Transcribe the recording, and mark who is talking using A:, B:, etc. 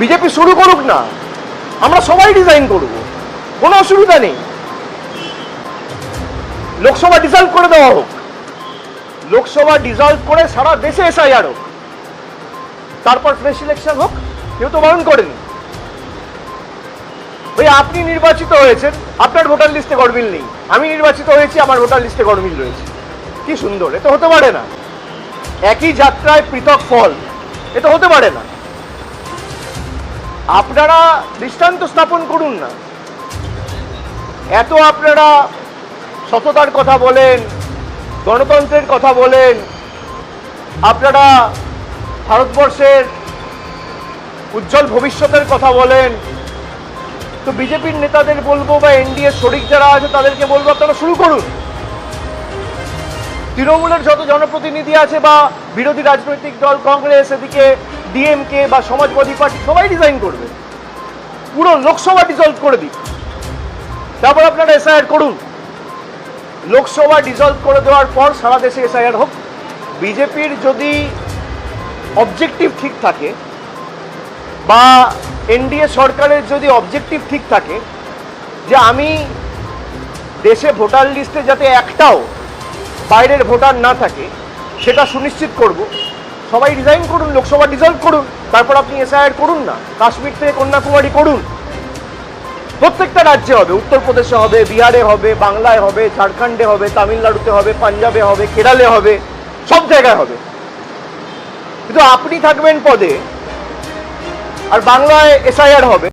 A: BJP শুরু করুক না, আমরা সবাই ডিজাইন করব, কোনো অসুবিধা নেই। লোকসভা ডিজলভ করে দেওয়া হোক, লোকসভা ডিজলভ করে সারা দেশে এসআইআর হোক, তারপর ফ্রেশ ইলেকশন হোক, কেউ তো বারণ করেনি। ওই আপনি নির্বাচিত হয়েছেন, আপনার ভোটার লিস্টে গরমিল নেই। আমি নির্বাচিত হয়েছি, আমার ভোটার লিস্টে গরমিল রয়েছে। কি সুন্দর, এ তো হতে পারে না। একই যাত্রায় পৃথক ফল, এ তো হতে পারে না। আপনারা দৃষ্টান্ত স্থাপন করুন না। এত আপনারা সততার কথা বলেন, গণতন্ত্রের কথা বলেন, আপনারা ভারতবর্ষের উজ্জ্বল ভবিষ্যতের কথা বলেন। তো বিজেপির নেতাদের বলব বা এনডিএ শরিক যারা আছে তাদেরকে বলব, আপনারা শুরু করুন। তৃণমূলের যত জনপ্রতিনিধি আছে বা বিরোধী রাজনৈতিক দল, কংগ্রেস, এদিকে ডিএমকে বা সমাজবাদী পার্টি, সবাই ডিজাইন করবে। পুরো লোকসভা ডিজলভ করে দিক তারপর আপনারা এসআইআর করুন। লোকসভা ডিজলভ করে দেওয়ার পর সারা দেশে এসআইআর হোক। বিজেপির যদি অবজেক্টিভ ঠিক থাকে বা এনডিএ সরকারের যদি অবজেক্টিভ ঠিক থাকে যে আমি দেশে ভোটার লিস্টে যাতে একটাও বাইরের ভোটার না থাকে, সেটা সুনিশ্চিত করব। সবাই ডিজাইন করুন, লোকসভা ডিজলভ করুন, তারপর আপনি এসআইআর করুন না, কাশ্মীর থেকে কন্যাকুমারী করুন। প্রত্যেকটা রাজ্যে হবে, উত্তরপ্রদেশে হবে, বিহারে হবে, বাংলায় হবে, ঝাড়খণ্ডে হবে, তামিলনাড়ুতে হবে, পাঞ্জাবে হবে, কেরালে হবে, সব জায়গায় হবে। কিন্তু আপনি থাকবেন পদে, আর বাংলায় এসআইআর হবে।